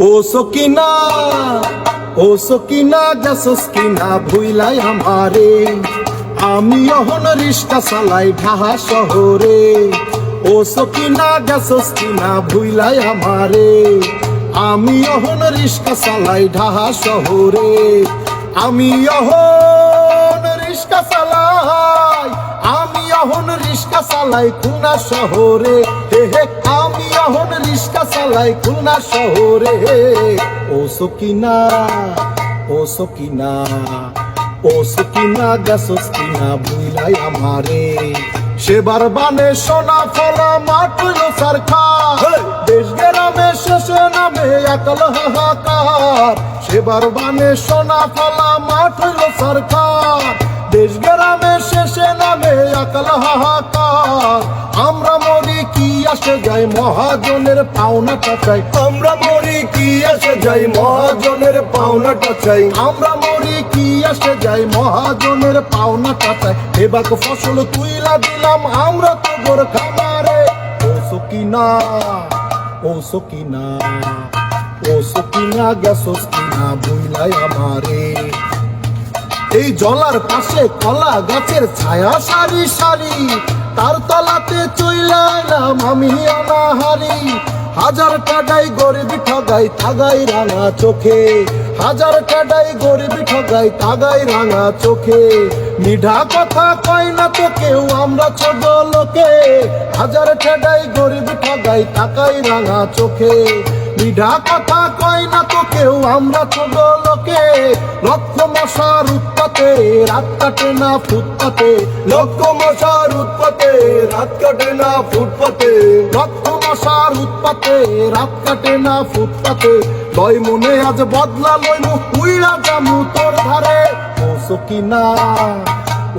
ও সকিনা ও সকিনা গেছস কিনা ভুইলাই আমারে। আমি অহন রিস্কা চালাই ঢাহা শহরে। ও সকিনা গেছস কিনা ভুইলাই আমারে। আমি অহন রিস্কা চালাই ঢাহা শহরে। আমি অহন রিস্কা চালাই, আমি অহন রিস্কা চালাই খুলনা শহরে। হে হে, আমি অহন রিস্কা চালাই খুলনা শহরে। ও সকিনা ও সকিনা ও সকিনা গেছস কিনা ভুইলাই আমারে। সেবার বানে সোনা ফলা হইল সরখা। দেশ গ্রামে শেষে নামে একল হাহাকার। সেবার বানে সোনা ফলা হইল সরকার দেশ গ্রামে শেষে নামে একল হাহাকার। আসে যাই মহাজনের পাওনাটা চাই। আমরা মরি কি আসে যাই মহাজনের পাওনাটা চাই। আমরা মরি কি আসে যাই মহাজনের পাওনাটা চাই। এবার ফসল তুইলা দিলাম, আমরা তো গোর খামারে। ও সকিনা ও সকিনা ও সকিনা গেছস কিনা বুইলাই আমারে। এই জলার পাশে কলা গাছের ছায়া সারি সারি তার তলাতে চইলাইলাম আমি অনাহারি। হাজার টাকাই গরিব ঠগাই তাগাই রাঙা চোখে। হাজার টাকাই গরিব ঠগাই তাগাই রাঙা চোখে। মিঠা কথা কয় না তো কেউ, আমরা ছোট লোকে। হাজার টাকাই গরিব ঠগাই থাকাই রাঙা চোখে। মিঠা কথা কয় না তো কেউ, আমরা ছোট লোকে। লক্ষ মশার উৎপাতে রাত কাটে না ফুটপাতে। লক্ষ মশার উৎপাতে রাত কাটে না ফুটপাতে লক্ষ মশার উৎপাতে, রাত কাটে না ফুটপাতে। লয় মনে আজ বদলা লই মুখ উইড়া জামু তোর ধারে। ও সকিনা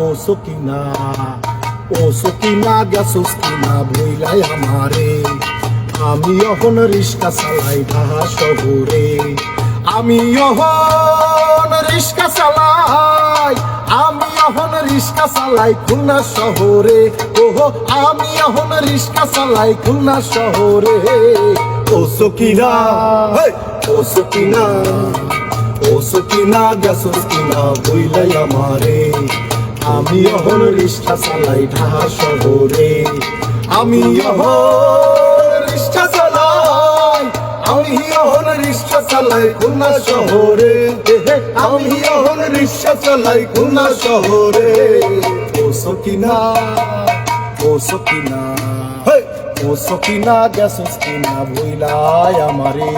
ও সকিনা ও সকিনা গেছস কিনা ভইলাই আমারে। আমি অহন রিস্কা চালাই ঢাহা শহরে আমি অহন রিস্কা চালাই খুলনা শহরে। ওহো, আমি অহন রিস্কা চালাই খুলনা শহরে। ও সকিনা ও সকিনা ও সকিনা গেছস কিনা বইলাই আমারে। আমি অহন রিস্কা চালাই ঢাহা শহরে। আমি অহন রিস্কা চালাই খুলনা শহরে। আমি অহন রিস্কা চালাই খুলনা শহরে। ও সকিনা ও সকিনা হেই, ও গেছস কিনা বইলাই আমারে।